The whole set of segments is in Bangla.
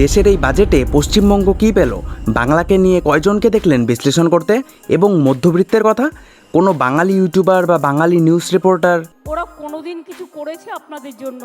দেশের এই বাজেটে পশ্চিমবঙ্গ কী পেল? বাংলাকে নিয়ে কয়জনকে দেখলেন বিশ্লেষণ করতে? এবং মধ্যবৃত্তের কথা? কোনো বাঙালি ইউটিউবার বা বাঙালি নিউজ রিপোর্টার? ওরা কোনোদিন কিছু করেছে আপনাদের জন্য?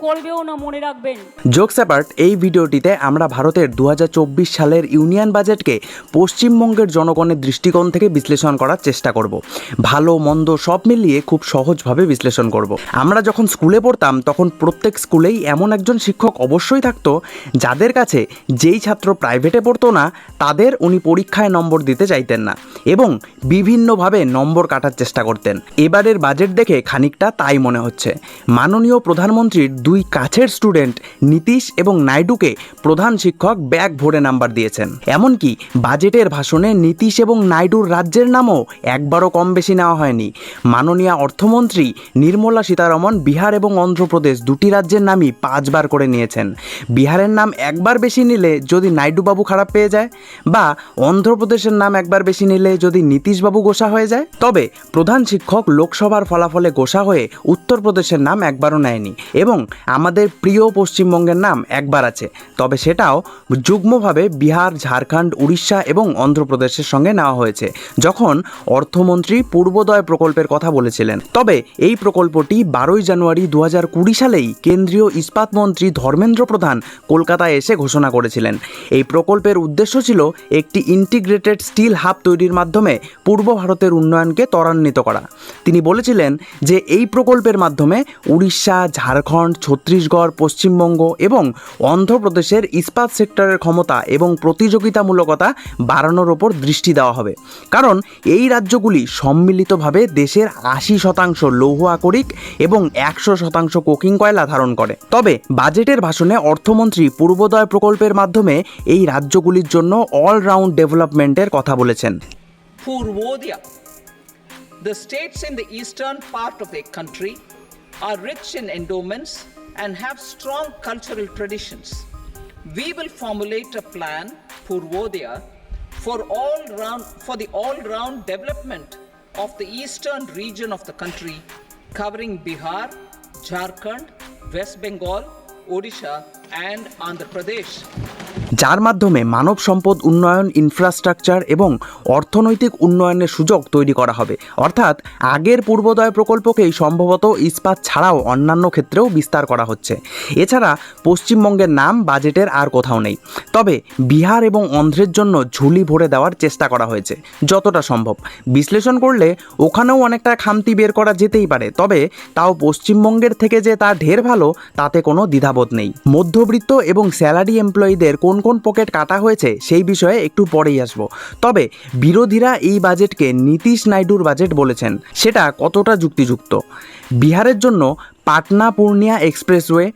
করবেও না, মনে রাখবেন। জোকস অ্যাপার্ট, এই ভিডিওটিতে আমরা ভারতের দু হাজার চব্বিশ সালের ইউনিয়ন বাজেটকে পশ্চিমবঙ্গের জনগণের দৃষ্টিকোণ থেকে বিশ্লেষণ করার চেষ্টা করব। ভালো, মন্দ সব মিলিয়ে খুব সহজভাবে বিশ্লেষণ করব। আমরা যখন স্কুলে পড়তাম, তখন প্রত্যেক স্কুলেই এমন একজন শিক্ষক অবশ্যই থাকতো, যাদের কাছে যেই ছাত্র প্রাইভেটে পড়তো না, তাদের উনি পরীক্ষায় নম্বর দিতে চাইতেন না এবং বিভিন্নভাবে নম্বর কাটার চেষ্টা করতেন। এবারের বাজেট দেখে খানিকটা তাই মনে হচ্ছে। মাননীয় প্রধানমন্ত্রীর দুই কাছের স্টুডেন্ট নীতিশ এবং নাইডুকে প্রধান শিক্ষক ব্যাগ ভরে নাম্বার দিয়েছেন। এমনকি বাজেটের ভাষণে নীতিশ এবং নাইডুর রাজ্যের নামও একবারও কম বেশি নেওয়া হয়নি। মাননীয় অর্থমন্ত্রী নির্মলা সীতারমন বিহার এবং অন্ধ্রপ্রদেশ দুটি রাজ্যের নামই পাঁচবার করে নিয়েছেন। বিহারের নাম একবার বেশি নিলে যদি নাইডুবাবু খারাপ পেয়ে যায়? বা অন্ধ্রপ্রদেশের নাম একবার বেশি নিলে যদি নীতিশবাবু গোসা হয়ে যায়? তবে প্রধান শিক্ষক লোকসভার ফলাফলে গোসা হয়ে উত্তরপ্রদেশের নাম একবারও নেয়নি এবং আমাদের প্রিয় পশ্চিমবঙ্গের নাম একবার আছে। তবে সেটাও যুগ্মভাবে বিহার, ঝাড়খণ্ড, উড়িষ্যা এবং অন্ধ্রপ্রদেশের সঙ্গে নেওয়া হয়েছে, যখন অর্থমন্ত্রী পূর্বোদয় প্রকল্পের কথা বলেছিলেন। তবে এই প্রকল্পটি বারোই জানুয়ারি দু হাজার কুড়ি সালেই কেন্দ্রীয় ইস্পাত মন্ত্রী ধর্মেন্দ্র প্রধান কলকাতায় এসে ঘোষণা করেছিলেন। এই প্রকল্পের উদ্দেশ্য ছিল একটি ইন্টিগ্রেটেড স্টিল হাব তৈরির মাধ্যমে পূর্ব ভারতের উন্নয়নকে ত্বরান্বিত করা। তিনি বলেছিলেন যে এই প্রকল্পের মাধ্যমে উড়িষ্যা, ঝাড়খণ্ড, ছত্তিশগড়, পশ্চিমবঙ্গ এবং অন্ধ্রপ্রদেশের ইস্পাত সেক্টরের ক্ষমতা এবং প্রতিযোগিতামূলকতা বাড়ানোর ওপর দৃষ্টি দেওয়া হবে কারণ এই রাজ্যগুলি সম্মিলিতভাবে দেশের আশি শতাংশ লৌহ আকরিক এবং একশো শতাংশ কোকিং কয়লা ধারণ করে তবে বাজেটের ভাষণে অর্থমন্ত্রী পূর্বোদয় প্রকল্পের মাধ্যমে এই রাজ্যগুলির জন্য অলরাউন্ড ডেভেলপমেন্টের কথা বলেছেন Purvodaya. The states in the eastern part of the country are rich in endowments and have strong cultural traditions. We will formulate a plan, Purvodaya, for all round for the all-round development of the eastern region of the country, covering Bihar, Jharkhand, West Bengal, Odisha, and Andhra Pradesh. যার মাধ্যমে মানব সম্পদ উন্নয়ন ইনফ্রাস্ট্রাকচার এবং অর্থনৈতিক উন্নয়নের সুযোগ তৈরি করা হবে। অর্থাৎ আগের পূর্বোদয় প্রকল্পকেই সম্ভবত ইস্পাত ছাড়াও অন্যান্য ক্ষেত্রেও বিস্তার করা হচ্ছে। এছাড়া পশ্চিমবঙ্গের নাম, বাজেটের আর কোথাও নেই। তবে বিহার এবং অন্ধ্রের জন্য ঝুলি ভরে দেওয়ার চেষ্টা করা হয়েছে, যতটা সম্ভব। বিশ্লেষণ করলে ওখানেও অনেকটা খামতি বের করা যেতেই পারে, তবে তাও পশ্চিমবঙ্গের থেকে যে তা ঢের ভালো, তাতে কোনো দ্বিধাবোধ নেই। মধ্যবিত্ত এবং স্যালারি এমপ্লয়ীদের কোন কোন পকেট কাটা হয়েছে সেই বিষয়ে একটু পরেই আসব। তবে বিরোধীরা এই বাজেটকে নীতিশ নাইডুর বাজেট বলেছেন, সেটা কতটা যুক্তিযুক্ত? বিহারের জন্য পাটনা পূর্ণিয়া এক্সপ্রেসওয়ে,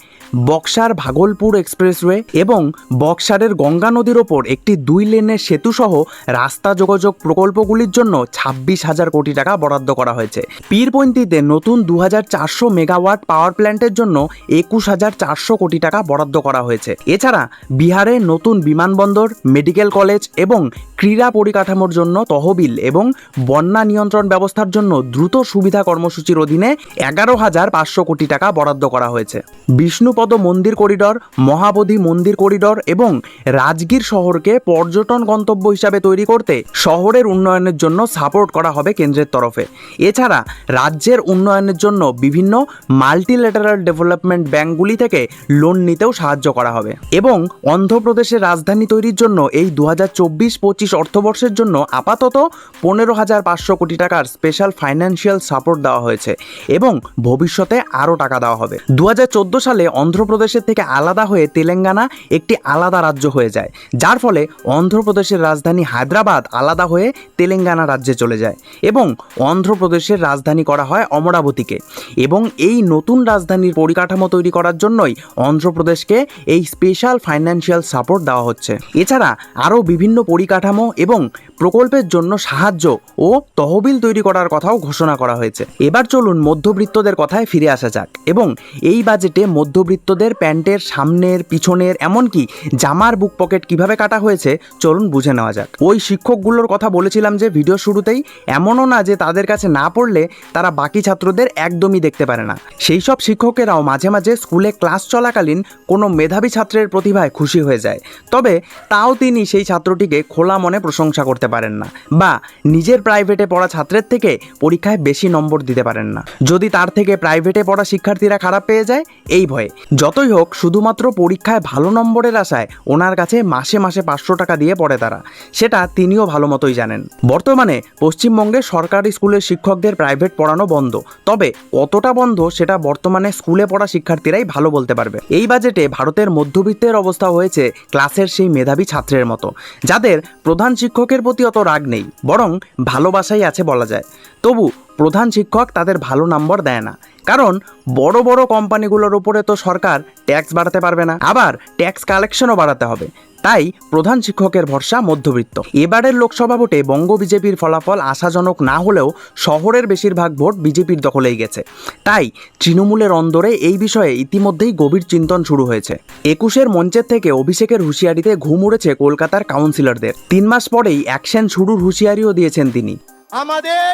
বক্সার ভাগলপুর এক্সপ্রেসওয়ে এবং বক্সারের গঙ্গা নদীর ওপর একটি দুই লেনের সেতুসহ রাস্তা যোগাযোগ প্রকল্পগুলির জন্য ছাব্বিশ হাজার কোটি টাকা বরাদ্দ করা হয়েছে। পীরপন্থীতে নতুন দু চারশো মেগাওয়াট পাওয়ার প্ল্যান্টের জন্য একুশ হাজার চারশো কোটি টাকা বরাদ্দ করা হয়েছে। এছাড়া বিহারে নতুন বিমানবন্দর, মেডিকেল কলেজ এবং ক্রীড়া পরিকাঠামোর জন্য তহবিল এবং বন্যা নিয়ন্ত্রণ ব্যবস্থার জন্য দ্রুত সুবিধা কর্মসূচির অধীনে এগারো হাজার পাঁচশো কোটি টাকা বরাদ্দ করা হয়েছে। বিষ্ণুপদ মন্দির করিডর, মহাবোধি মন্দির করিডর এবং রাজগীর শহরকে পর্যটন গন্তব্য হিসাবে তৈরি করতে শহরের উন্নয়নের জন্য সাপোর্ট করা হবে কেন্দ্রের তরফে। এছাড়া রাজ্যের উন্নয়নের জন্য বিভিন্ন মাল্টিল্যাটারাল ডেভেলপমেন্ট ব্যাঙ্কগুলি থেকে লোন নিতেও সাহায্য করা হবে এবং অন্ধ্রপ্রদেশের রাজধানী তৈরির জন্য এই দু হাজার চব্বিশ পঁচিশ অর্থবর্ষের জন্য আপাতত পনেরো হাজার পাঁচশো কোটি টাকার স্পেশাল ফাইন্যান্সিয়াল সাপোর্ট দেওয়া হয়েছে এবং ভবিষ্যতে আরও টাকা দেওয়া হবে। দু হাজার চোদ্দ সালে অন্ধ্রপ্রদেশের থেকে আলাদা হয়ে তেলেঙ্গানা একটি আলাদা রাজ্য হয়ে যায়, যার ফলে অন্ধ্রপ্রদেশের রাজধানী হায়দ্রাবাদ আলাদা হয়ে তেলেঙ্গানা রাজ্যে চলে যায় এবং অন্ধ্রপ্রদেশের রাজধানী করা হয় অমরাবতীকে এবং এই নতুন রাজধানীর পরিকাঠামো তৈরি করার জন্যই অন্ধ্রপ্রদেশকে এই স্পেশাল ফাইন্যান্সিয়াল সাপোর্ট দেওয়া হচ্ছে। এছাড়া আরও বিভিন্ন পরিকাঠামো এবং প্রকল্পের জন্য সাহায্য ও তহবিল তৈরি করার কথাও ঘোষণা করা হয়েছে। এবার চলুন মধ্যবৃত্তদের কথায় ফিরে আসা যাক এবং এই বাজেটে মধ্যবৃত্তদের প্যান্টের সামনের, পিছনের, এমনকি জামার বুক পকেট কীভাবে কাটা হয়েছে চলুন বুঝে নেওয়া যাক। ওই শিক্ষকগুলোর কথা বলেছিলাম যে ভিডিও শুরুতেই এমনও না যে তাদের কাছে না পড়লে তারা বাকি ছাত্রদের একদমই দেখতে পারে না। সেই সব শিক্ষকেরাও মাঝে মাঝে স্কুলে ক্লাস চলাকালীন কোনো মেধাবী ছাত্রের প্রতিভায় খুশি হয়ে যায়। তবে তাও তিনি সেই ছাত্রটিকে খোলা মনে প্রশংসা করতে পারেন না বা নিজের প্রাইভেটে পড়া ছাত্রের থেকে পরীক্ষায় বেশি নম্বর দিতে পারেন না। যদি তার থেকে প্রাইভেটে পড়া শিক্ষার্থীরা খারাপ পেয়ে যায়, এই ভয়ে। যতই হোক, শুধুমাত্র পরীক্ষায় ভালো নম্বরের আশায় ওনার কাছে মাসে মাসে পাঁচশো টাকা দিয়ে পড়ে তারা। সেটা তিনিও ভালো মতোই জানেন। বর্তমানে পশ্চিমবঙ্গে সরকারি স্কুলের শিক্ষকদের প্রাইভেট পড়ানো বন্ধ। তবে কতটা বন্ধ সেটা বর্তমানে স্কুলে পড়া শিক্ষার্থীরাই ভালো বলতে পারবে। এই বাজেটে ভারতের মধ্যবিত্তের অবস্থা হয়েছে ক্লাসের সেই মেধাবী ছাত্রের মতো। যাদের প্রধান শিক্ষকের প্রতি অত রাগ নেই, বরং ভালোবাসাই আছে বলা যায়। তবু প্রধান শিক্ষক তাদের ভালো নম্বর দেয় না, কারণ বড় বড় কোম্পানিগুলোর উপরে তো সরকার ট্যাক্স বাড়াতে পারবে না। আবার ট্যাক্স কালেকশনও বাড়াতে হবে। তাই প্রধান শিক্ষকের ভরসা মধ্যবিত্ত। এবারের লোকসভা ভোটে বঙ্গ বিজেপির ফলাফল আশাজনক না হলেও শহরের বেশিরভাগ ভোট বিজেপির দখলেই গেছে। তাই তৃণমূলের অন্দরে এই বিষয়ে ইতিমধ্যেই গভীর চিন্তন শুরু হয়েছে। একুশের মঞ্চের থেকে অভিষেকের হুঁশিয়ারিতে ঘুম উড়েছে কলকাতার কাউন্সিলরদের। তিন মাস পরেই অ্যাকশন শুরুর হুঁশিয়ারিও দিয়েছেন তিনি। আমাদের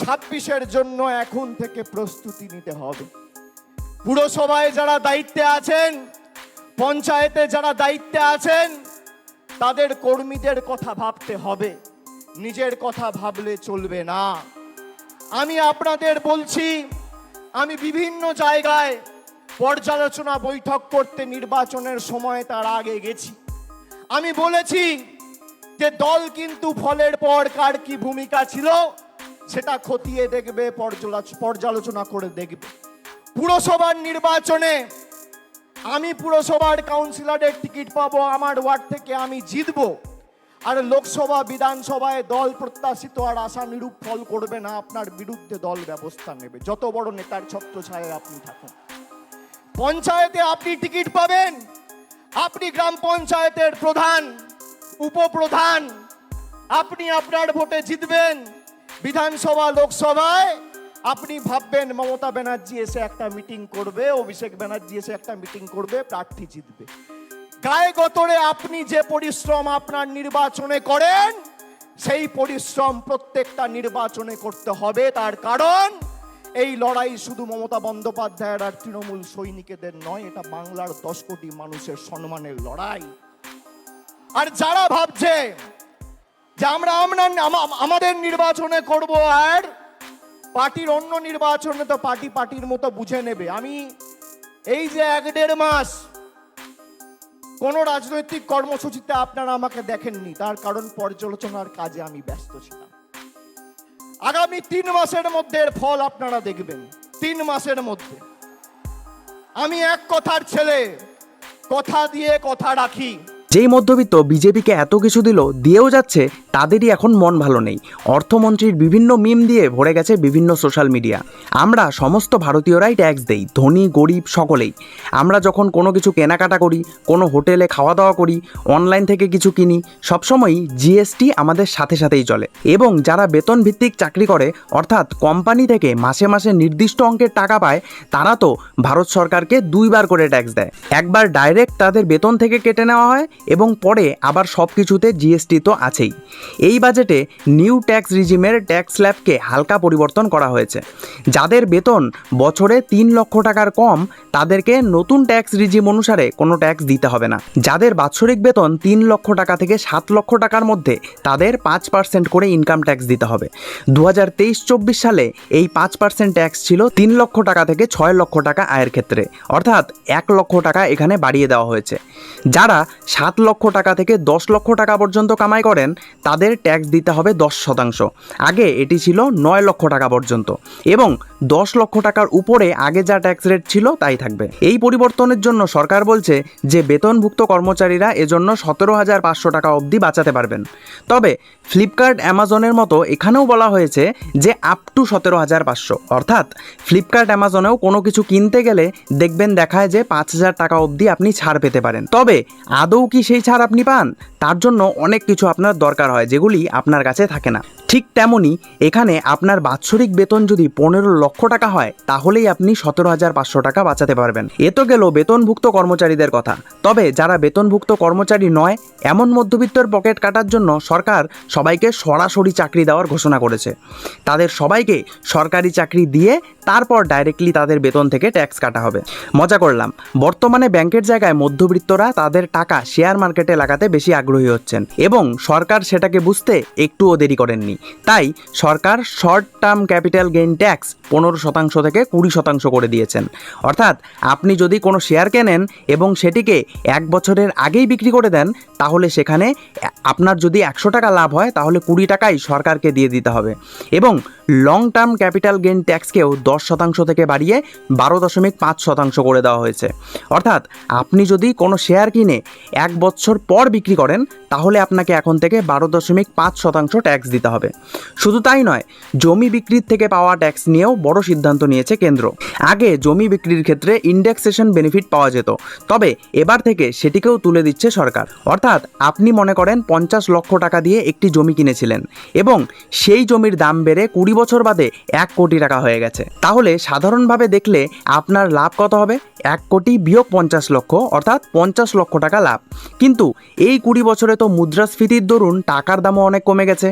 ছাব্বিশের জন্য এখন থেকে প্রস্তুতি নিতে হবে। পুরসভায় যারা দায়িত্বে আছেন পঞ্চায়েতে যারা দায়িত্বে আছেন, তাদের কর্মীদের কথা ভাবতে হবে। নিজের কথা ভাবলে চলবে না। আমি আপনাদের বলছি, আমি বিভিন্ন জায়গায় পর্যালোচনা বৈঠক করতে নির্বাচনের সময় তার আগে গেছি। আমি বলেছি যে দল কিন্তু ফলের পর কার কি ভূমিকা ছিল, সেটা খতিয়ে দেখবে পর্যালোচনা করে দেখবে। পুরসভার নির্বাচনে আমি পুরসভার কাউন্সিলরের টিকিট পাবো, আমার ওয়ার্ড থেকে আমি জিতবো। আর লোকসভা, বিধানসভায় দল প্রত্যাশিত আর আশা নিরূপ ফল করবে না, আপনার বিরুদ্ধে দল ব্যবস্থা নেবে। যত বড় নেতার ছত্রছায়ায় আপনি থাকুন। পঞ্চায়েতে আপনি টিকিট পাবেন। আপনি গ্রাম পঞ্চায়েতের প্রধান, উপপ্রধান, আপনি আপনার ভোটে জিতবেন। বিধানসভা, লোকসভায় আপনি ভাববেন, মমতা ব্যানার্জি এসে একটা মিটিং করবে, অভিষেক ব্যানার্জি এসে একটা মিটিং করবে, প্রার্থী জিতবে। গায়ে গতরে আপনি যে পরিশ্রম আপনার নির্বাচনে করেন, সেই পরিশ্রম প্রত্যেকটা নির্বাচনে করতে হবে। তার কারণ, এই লড়াই শুধু মমতা বন্দ্যোপাধ্যায়ের আর তৃণমূল সৈনিকেদের নয়, এটা বাংলার দশ কোটি মানুষের সম্মানের লড়াই। আর যারা ভাবছে যে আমরা আমরা আমাদের নির্বাচনে করব আর পার্টির অন্য নির্বাচনে তো পার্টি পার্টির মতো বুঝে নেবে। আমি এই যে এক দেড় মাস কোনো রাজনৈতিক কর্মসূচিতে আপনারা আমাকে দেখেননি, তার কারণ পর্যালোচনার কাজে আমি ব্যস্ত ছিলাম। আগামী তিন মাসের মধ্যে এর ফল আপনারা দেখবেন, তিন মাসের মধ্যে। আমি এক কথার ছেলে, কথা দিয়ে কথা রাখি। যেই মধ্যবিত্ত বিজেপিকে এত কিছু দিল, দিয়েও যাচ্ছে, তাদেরই এখন মন ভালো নেই। অর্থমন্ত্রীর বিভিন্ন মিম দিয়ে ভরে গেছে বিভিন্ন সোশ্যাল মিডিয়া। আমরা সমস্ত ভারতীয়রাই ট্যাক্স দেই, ধনী, গরিব, সকলেই। আমরা যখন কোনো কিছু কেনাকাটা করি, কোনো হোটেলে খাওয়া দাওয়া করি, অনলাইন থেকে কিছু কিনি, সবসময়ই জিএসটি আমাদের সাথে সাথেই চলে। এবং যারা বেতন ভিত্তিক চাকরি করে, অর্থাৎ কোম্পানি থেকে মাসে মাসে নির্দিষ্ট অঙ্কের টাকা পায়, তারা তো ভারত সরকারকে দুইবার করে ট্যাক্স দেয়। একবার ডাইরেক্ট তাদের বেতন থেকে কেটে নেওয়া হয় এবং পরে আবার সব কিছুতে জিএসটি তো আছেই। এই বাজেটে নিউ ট্যাক্স রিজিমের ট্যাক্স স্ল্যাবকে হালকা পরিবর্তন করা হয়েছে। যাদের বেতন বছরে তিন লক্ষ টাকার কম, তাদেরকে নতুন ট্যাক্স রিজিম অনুসারে কোনো ট্যাক্স দিতে হবে না। যাদের বাৎসরিক বেতন তিন লক্ষ টাকা থেকে সাত লক্ষ টাকার মধ্যে, তাদের পাঁচ পার্সেন্ট করে ইনকাম ট্যাক্স দিতে হবে। দু হাজার তেইশ চব্বিশ সালে এই পাঁচ পার্সেন্ট ট্যাক্স ছিল তিন লক্ষ টাকা থেকে ছয় লক্ষ টাকা আয়ের ক্ষেত্রে। অর্থাৎ এক লক্ষ টাকা এখানে বাড়িয়ে দেওয়া হয়েছে। যারা সাত লক্ষ টাকা থেকে দশ লক্ষ টাকা পর্যন্ত কামাই করেন, তাদের ট্যাক্স দিতে হবে দশ শতাংশ। আগে এটি ছিল নয় লক্ষ টাকা পর্যন্ত এবং দশ লক্ষ টাকার উপরে আগে যা ট্যাক্স রেট ছিল তাই থাকবে। এই পরিবর্তনের জন্য সরকার বলছে যে বেতনভুক্ত কর্মচারীরা এজন্য সতেরো হাজার পাঁচশো টাকা অবধি বাঁচাতে পারবেন। তবে ফ্লিপকার্ট, অ্যামাজনের মতো এখানেও বলা হয়েছে যে আপ টু সতেরো হাজার পাঁচশো। অর্থাৎ ফ্লিপকার্ট, অ্যামাজনেও কোনো কিছু কিনতে গেলে দেখবেন দেখায় যে পাঁচ হাজার টাকা অবধি আপনি ছাড় পেতে পারেন। তবে আদৌ কি কি সেই ছাড় আপনি পান? তার জন্য অনেক কিছু আপনার দরকার হয়, যেগুলি আপনার কাছে থাকে না। ঠিক তেমনই এখানে আপনার বাৎসরিক বেতন যদি পনেরো লক্ষ টাকা হয়, তাহলেই আপনি সতেরো হাজার পাঁচশো টাকা বাঁচাতে পারবেন। এ তো গেল বেতনভুক্ত কর্মচারীদের কথা। তবে যারা বেতনভুক্ত কর্মচারী নয়, এমন মধ্যবিত্তর পকেট কাটার জন্য সরকার সবাইকে সরাসরি চাকরি দেওয়ার ঘোষণা করেছে। তাদের সবাইকে সরকারি চাকরি দিয়ে তারপর ডাইরেক্টলি তাদের বেতন থেকে ট্যাক্স কাটা হবে। মজা করলাম। বর্তমানে ব্যাংকের জায়গায় মধ্যবিত্তরা তাদের টাকা শেয়ার মার্কেটে লাগাতে বেশি আগ্রহী হচ্ছেন এবং সরকার সেটাকে বুঝতে একটুও দেরি করেননি। তাই সরকার short term capital gain tax পনেরো শতাংশ থেকে কুড়ি শতাংশ করে দিয়েছেন। অর্থাৎ আপনি যদি কোনো শেয়ার কেনেন এবং সেটিকে এক বছরের আগেই বিক্রি করে দেন, তাহলে সেখানে আপনার যদি একশো টাকা লাভ হয়, তাহলে কুড়ি টাকাই সরকারকে দিয়ে দিতে হবে। এবং লং টার্ম ক্যাপিটাল গেইন ট্যাক্সকেও দশ শতাংশ থেকে বাড়িয়ে বারো দশমিক পাঁচ শতাংশ করে দেওয়া হয়েছে। অর্থাৎ আপনি যদি কোনো শেয়ার কিনে এক বছর পর বিক্রি করেন, তাহলে আপনাকে এখন থেকে বারো দশমিক পাঁচ শতাংশ ট্যাক্স দিতে হবে। শুধু তাই নয়, জমি বিক্রির থেকে পাওয়া ট্যাক্স নিয়েও বড় সিদ্ধান্ত নিয়েছে কেন্দ্র। আগে জমি বিক্রির ক্ষেত্রে ইন্ডেক্সেশন বেনিফিট পাওয়া যেত, তবে এবার থেকে সেটিকেও তুলে দিচ্ছে সরকার। অর্থাৎ আপনি মনে করেন পঞ্চাশ লক্ষ টাকা দিয়ে একটি জমি কিনেছিলেন, এবং সেই জমির দাম বেড়ে কুড়ি বছর বাদে এক কোটি টাকা হয়ে গেছে। তাহলে সাধারণভাবে দেখলে আপনার লাভ কত হবে? এক কোটি বিয়োগ পঞ্চাশ লক্ষ, অর্থাৎ পঞ্চাশ লক্ষ টাকা লাভ। কিন্তু এই কুড়ি বছরে তো মুদ্রাস্ফীতির দরুন টাকার দামও অনেক কমে গেছে।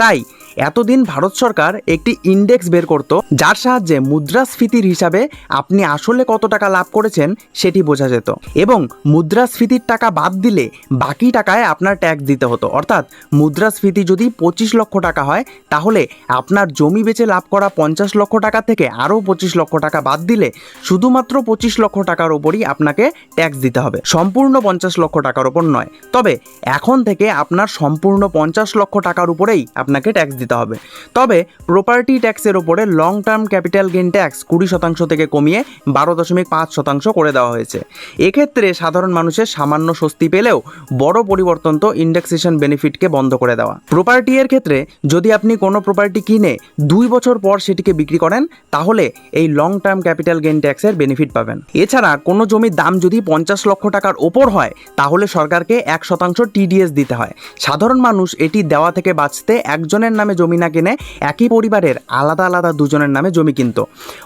তাই এতদিন ভারত সরকার একটি ইন্ডেক্স বের করত, যার সাহায্যে মুদ্রাস্ফীতির হিসাবে আপনি আসলে কত টাকা লাভ করেছেন সেটি বোঝা যেত। এবং মুদ্রাস্ফীতির টাকা বাদ দিলে বাকি টাকায় আপনার ট্যাক্স দিতে হতো। অর্থাৎ মুদ্রাস্ফীতি যদি পঁচিশ লক্ষ টাকা হয়, তাহলে আপনার জমি বেচে লাভ করা পঞ্চাশ লক্ষ টাকা থেকে আরও পঁচিশ লক্ষ টাকা বাদ দিলে শুধুমাত্র পঁচিশ লক্ষ টাকার ওপরই আপনাকে ট্যাক্স দিতে হবে। সম্পূর্ণ পঞ্চাশ লক্ষ টাকার ওপর নয়। তবে এখন থেকে আপনার সম্পূর্ণ পঞ্চাশ লক্ষ টাকার উপরেই আপনাকে ট্যাক্স দিতে হবে। তবে প্রপার্টি ট্যাক্সের ওপরে long term capital gain tax কুড়ি শতাংশ থেকে কমিয়ে বারো দশমিক পাঁচ শতাংশ করে দেওয়া হয়েছে। এক্ষেত্রে সাধারণ মানুষের সামান্য স্বস্তি পেলেও বড় পরিবর্তন তো ইন্ডেক্সেশন বেনিফিটকে বন্ধ করে দেওয়া। প্রপার্টি এর ক্ষেত্রে যদি আপনি কোনো প্রপার্টি কিনে দুই বছর পর সেটিকে বিক্রি করেন, তাহলে এই লং টার্ম ক্যাপিটাল গেইন ট্যাক্সের বেনিফিট পাবেন। এছাড়া কোনো জমির দাম যদি পঞ্চাশ লক্ষ টাকার ওপর হয়, তাহলে সরকারকে এক শতাংশ টিডিএস দিতে হয়। সাধারণ মানুষ এটি দেওয়া থেকে বাঁচতে একজনের নামে জমি না কিনে একই পরিবারের আলাদা আলাদা দুজনের নামে জমি কিনত।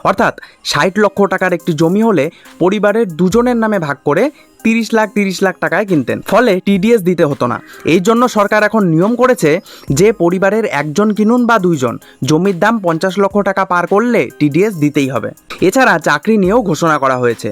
অর্থাৎ ষাট লক্ষ টাকার একটি জমি হলে পরিবারের দুজনের নামে ভাগ করে তিরিশ লাখ তিরিশ লাখ টাকায় কিনতেন। ফলে টিডিএস দিতে হতো না। এই জন্য সরকার এখন নিয়ম করেছে যে পরিবারের একজন কিনুন বা দুইজন। জমির দাম পঞ্চাশ লক্ষ টাকা পার করলে টিডিএস দিতেই হবে। এছাড়া চাকরি নিয়েও ঘোষণা করা হয়েছে।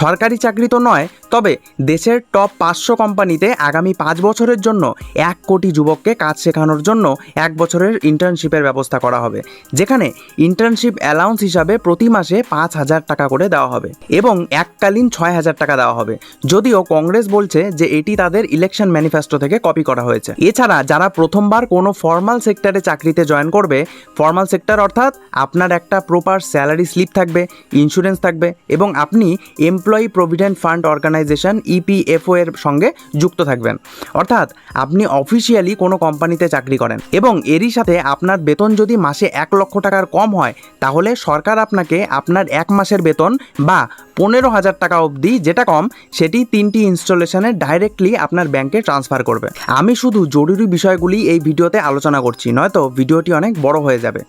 সরকারি চাকরি তো নয়, তবে দেশের টপ পাঁচশো কোম্পানিতে আগামী পাঁচ বছরের জন্য এক কোটি যুবককে কাজ শেখানোর জন্য এক বছরের ইন্টার্নশিপের ব্যবস্থা করা হবে, যেখানে ইন্টার্নশিপ অ্যালাউন্স হিসাবে প্রতি মাসে পাঁচ হাজার টাকা করে দেওয়া হবে এবং এককালীন ছয় হাজার টাকা দেওয়া হবে। যদিও কংগ্রেস বলছে যে এটি তাদের ইলেকশন ম্যানিফেস্টো থেকে কপি করা হয়েছে। এছাড়া যারা প্রথমবার কোনো ফর্মাল সেক্টরে চাকরিতে জয়েন করবে ফর্মাল সেক্টর অর্থাৎ আপনার একটা প্রপার স্যালারি স্লিপ থাকবে ইন্স্যুরেন্স থাকবে এবং আপনি employee provident fund organisation EPFO এর সঙ্গে যুক্ত থাকবেন। অর্থাৎ আপনি অফিসিয়ালি কোনো কোম্পানিতে চাকরি করেন এবং এরই সাথে আপনার বেতন যদি মাসে এক লক্ষ টাকার কম হয়, তাহলে সরকার আপনাকে আপনার এক মাসের বেতন বা পনেরো হাজার টাকা অবধি যেটা কম, সেটি তিনটি ইনস্টলেশনে ডাইরেক্টলি আপনার ব্যাংকে ট্রান্সফার করবে। আমি শুধু জরুরি বিষয়গুলি এই ভিডিওতে আলোচনা করছি, নয়তো ভিডিওটি অনেক বড় হয়ে যাবে।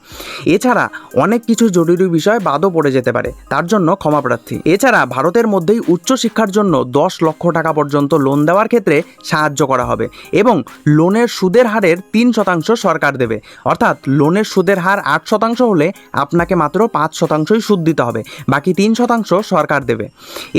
এছাড়া অনেক কিছু জরুরি বিষয় বাদও পড়ে যেতে পারে, তার জন্য ক্ষমা প্রার্থী। এছাড়া ভারতের মধ্যেই উচ্চশিক্ষার জন্য দশ লক্ষ টাকা পর্যন্ত লোন দেওয়ার ক্ষেত্রে সাহায্য করা হবে এবং লোনের সুদের হারের তিন শতাংশ সরকার দেবে। অর্থাৎ লোনের সুদের হার আট শতাংশ হলে আপনাকে মাত্র পাঁচ শতাংশই সুদ দিতে হবে, বাকি তিন শতাংশ সরকার দেবে।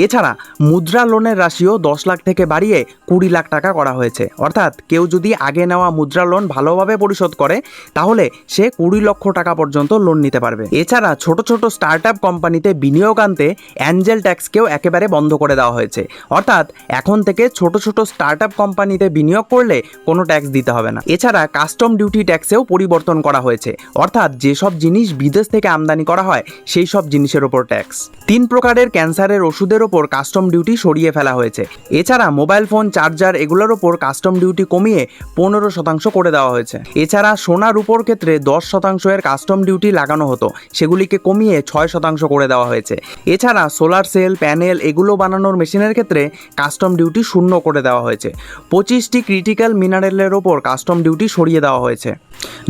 এছাড়া মুদ্রা লোনের রাশিও দশ লাখ থেকে বাড়িয়ে কুড়ি লাখ টাকা করা হয়েছে। অর্থাৎ কেউ যদি আগে নেওয়া মুদ্রা লোন ভালোভাবে পরিশোধ করে, তাহলে সে কুড়ি লক্ষ টাকা পর্যন্ত লোন নিতে পারবে। এছাড়া ছোট ছোট স্টার্ট আপ কোম্পানিতে বিনিয়োগ আনতে অ্যাঞ্জেল ট্যাক্সকেও একেবারে বন্ধ করে দেওয়া হয়েছে। অর্থাৎ এখন থেকে ছোট ছোট স্টার্ট আপ কোম্পানিতে বিনিয়োগ করলে কোনো ট্যাক্স দিতে হবে না। এছাড়া কাস্টম ডিউটি ট্যাক্সেও পরিবর্তন করা হয়েছে। অর্থাৎ যেসব জিনিস বিদেশ থেকে আমদানি করা হয়, সেই সব জিনিসের ওপর ট্যাক্স তিন প্রকারের ক্যান্সারের ওষুধের ওপর কাস্টম ডিউটি সরিয়ে ফেলা হয়েছে। এছাড়া মোবাইল ফোন, চার্জার এগুলোর ওপর কাস্টম ডিউটি কমিয়ে পনেরো শতাংশ করে দেওয়া হয়েছে। এছাড়া সোনার উপর ক্ষেত্রে দশ শতাংশের কাস্টম ডিউটি লাগানো হতো। সেগুলিকে কমিয়ে ছয় শতাংশ করে দেওয়া হয়েছে। এছাড়া সোলার সেল, প্যানেল এগুলো বানানোর মেশিনের ক্ষেত্রে কাস্টম ডিউটি শূন্য করে দেওয়া হয়েছে। পঁচিশটি ক্রিটিক্যাল মিনারেলের ওপর কাস্টম ডিউটি সরিয়ে দেওয়া হয়েছে।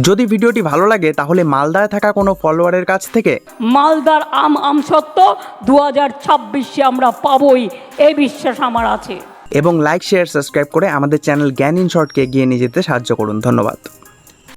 যদি ভিডিওটি ভালো লাগে তাহলে মালদায় থাকা কোনো ফলোয়ারের কাছ থেকে মালদার আম আম সত্য দু হাজার ছাব্বিশে আমরা পাবই এই বিশ্বাস আমার আছে। এবং লাইক শেয়ার সাবস্ক্রাইব করে আমাদের চ্যানেল জ্ঞান ইন শর্টকে এগিয়ে নিয়ে যেতে সাহায্য করুন। ধন্যবাদ।